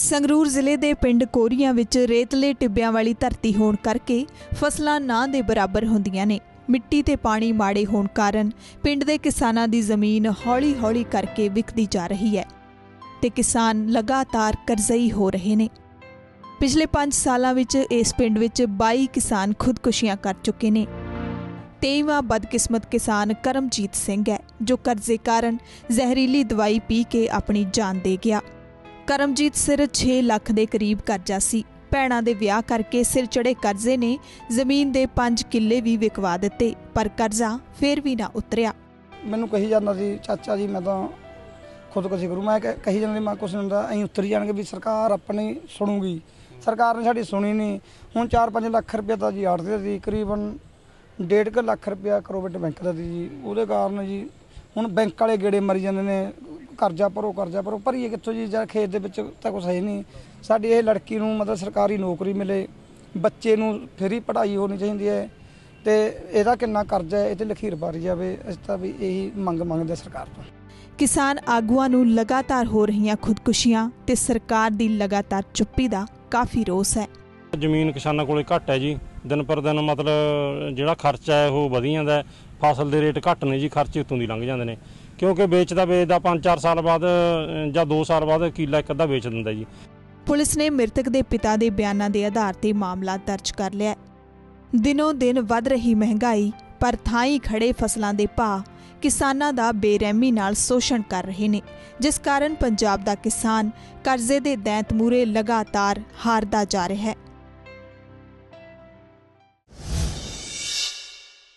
ਸੰਗਰੂਰ ਜ਼ਿਲ੍ਹੇ ਦੇ ਪਿੰਡ ਕੋਰੀਆਂ ਵਿੱਚ ਰੇਤਲੇ ਟਿੱਬਿਆਂ ਵਾਲੀ ਧਰਤੀ ਹੋਣ ਕਰਕੇ ਫਸਲਾਂ ਨਾ ਦੇ ਬਰਾਬਰ ਹੁੰਦੀਆਂ ਨੇ। ਮਿੱਟੀ ਤੇ ਪਾਣੀ ਮਾੜੇ ਹੋਣ ਕਾਰਨ ਪਿੰਡ ਦੇ ਕਿਸਾਨਾਂ ਦੀ ਜ਼ਮੀਨ ਹੌਲੀ-ਹੌਲੀ ਕਰਕੇ ਵਿਕਦੀ ਜਾ ਰਹੀ ਹੈ ਤੇ ਕਿਸਾਨ ਲਗਾਤਾਰ ਕਰਜ਼ਈ ਹੋ ਰਹੇ ਨੇ। ਪਿਛਲੇ 5 ਸਾਲਾਂ ਵਿੱਚ ਇਸ ਪਿੰਡ ਵਿੱਚ 22 ਕਿਸਾਨ ਖੁਦਕੁਸ਼ੀਆਂ ਕਰ ਚੁੱਕੇ ਨੇ। 23ਵਾਂ ਬਦਕਿਸਮਤ ਕਿਸਾਨ ਕਰਮਜੀਤ ਸਿੰਘ ਹੈ, ਜੋ ਕਰਜ਼ੇ ਕਾਰਨ ਜ਼ਹਿਰੀਲੀ ਦਵਾਈ ਪੀ ਕੇ ਆਪਣੀ ਜਾਨ ਦੇ ਗਿਆ। ਕਰਮਜੀਤ ਸਿਰ 6 ਲੱਖ ਦੇ ਕਰੀਬ ਕਰਜ਼ਾ ਸੀ। ਭੈਣਾਂ ਦੇ ਵਿਆਹ ਕਰਕੇ ਸਿਰ ਚੜੇ ਕਰਜ਼ੇ ਨੇ ਜ਼ਮੀਨ ਦੇ 5 ਕਿੱਲੇ ਵੀ ਵਿਕਵਾ ਦਿੱਤੇ, ਪਰ ਕਰਜ਼ਾ ਫੇਰ ਵੀ ਨਾ ਉਤਰਿਆ। ਮੈਨੂੰ ਕਹੀ ਜਾਂਦਾ ਸੀ, ਚਾਚਾ ਜੀ, ਮੈਂ ਤਾਂ ਖੁਦਕੁਸ਼ੀ ਕਰੂ। ਮੈਂ ਕਹਿ- ਕਹੀ ਜਾਂਦੀ ਮੈਂ ਕੁਛ ਨਹੀਂ ਹੁੰਦਾ ਅਸੀਂ ਉਤਰ ਜਾਣਗੇ ਵੀ ਸਰਕਾਰ ਆਪਣੀ ਸੁਣੂਗੀ। ਸਰਕਾਰ ਨੇ ਸਾਡੀ ਸੁਣੀ ਨਹੀਂ। ਹੁਣ 4-5 ਲੱਖ ਰੁਪਏ ਤਾਂ ਜੀ ਆੜਦੇ ਸੀ, ਤਕਰੀਬਨ 1.5 ਲੱਖ ਰੁਪਇਆ ਕਰੋਬਿਟ ਬੈਂਕ ਦਾ ਸੀ ਜੀ। ਉਹਦੇ ਕਾਰਨ ਜੀ ਹੁਣ ਬੈਂਕ ਵਾਲੇ ਗੇੜੇ ਮਰੀ ਜਾਂਦੇ ਨੇ ਕਰਜ਼ਾ ਭਰੋ ਕਰਜ਼ਾ ਭਰੋ ਭਰੀਏ ਕਿੱਥੋਂ ਜੀ? ਜਾਂ ਖੇਤ ਦੇ ਵਿੱਚ ਤਾਂ ਕੁਛ ਹੈ ਨਹੀਂ। ਸਾਡੀ ਇਹ ਲੜਕੀ ਨੂੰ ਮਤਲਬ ਸਰਕਾਰੀ ਨੌਕਰੀ ਮਿਲੇ। ਬੱਚੇ ਨੂੰ ਫਰੀ ਪੜ੍ਹਾਈ ਹੋਣੀ ਚਾਹੀਦੀ ਹੈ। ਤੇ ਇਹਦਾ ਕਿੰਨਾ ਕਰਜ਼ਾ ਹੈ? ਇਹ ਤੇ ਲਖੀਰ ਪਾਰੀ ਜਾਵੇ। ਅਸੀਂ ਤਾਂ ਵੀ ਇਹੀ ਮੰਗ ਮੰਗਦੇ ਸਰਕਾਰ ਤੋਂ। ਕਿਸਾਨ ਆਗੂਆਂ ਨੂੰ ਲਗਾਤਾਰ ਹੋ ਰਹੀਆਂ ਖੁਦਕੁਸ਼ੀਆਂ ਤੇ ਸਰਕਾਰ ਦੀ ਲਗਾਤਾਰ ਚੁੱਪੀ ਦਾ ਕਾਫੀ ਰੋਸ ਹੈ। ਜ਼ਮੀਨ ਕਿਸਾਨਾਂ ਕੋਲੇ ਘੱਟ ਹੈ ਜੀ। ਦਿਨ ਪਰ ਦਿਨ ਮਤਲਬ ਜਿਹੜਾ ਖਰਚਾ ਹੈ ਉਹ ਵਧੀ ਜਾਂਦਾ ਹੈ। ਫਸਲ ਦੇ ਰੇਟ ਘੱਟ ਨੇ ਜੀ। ਖਰਚੇ ਉਤੋਂ ਦੀ ਲੰਘ ਜਾਂਦੇ ਨੇ। ਕਿਉਂਕਿ ਵੇਚਦਾ ਵੇਚਦਾ 5-4 ਸਾਲ ਬਾਅਦ ਜਾਂ 2 ਸਾਲ ਬਾਅਦ ਕਿੱਲਾ ਇੱਕ ਅੱਧਾ ਵੇਚ ਦਿੰਦਾ ਜੀ ਪੁਲਿਸ ਨੇ ਮ੍ਰਿਤਕ ਦੇ ਪਿਤਾ ਦੇ ਬਿਆਨਾਂ ਦੇ ਆਧਾਰ ਤੇ ਮਾਮਲਾ ਦਰਜ ਕਰ ਲਿਆ ਹੈ। ਦਿਨੋਂ ਦਿਨ ਵੱਧ ਰਹੀ ਮਹਿੰਗਾਈ, ਪਰ ਥਾਈ ਖੜੇ ਫਸਲਾਂ ਦੇ ਭਾਅ ਕਿਸਾਨਾਂ ਦਾ ਬੇਰਹਿਮੀ ਨਾਲ ਸ਼ੋਸ਼ਣ ਕਰ ਰਹੇ ਨੇ, ਜਿਸ ਕਾਰਨ ਪੰਜਾਬ ਦਾ ਕਿਸਾਨ ਕਰਜ਼ੇ ਦੇ ਦੈਂਤ ਮੂਰੇ ਲਗਾਤਾਰ ਹਾਰਦਾ ਜਾ ਰਿਹਾ ਹੈ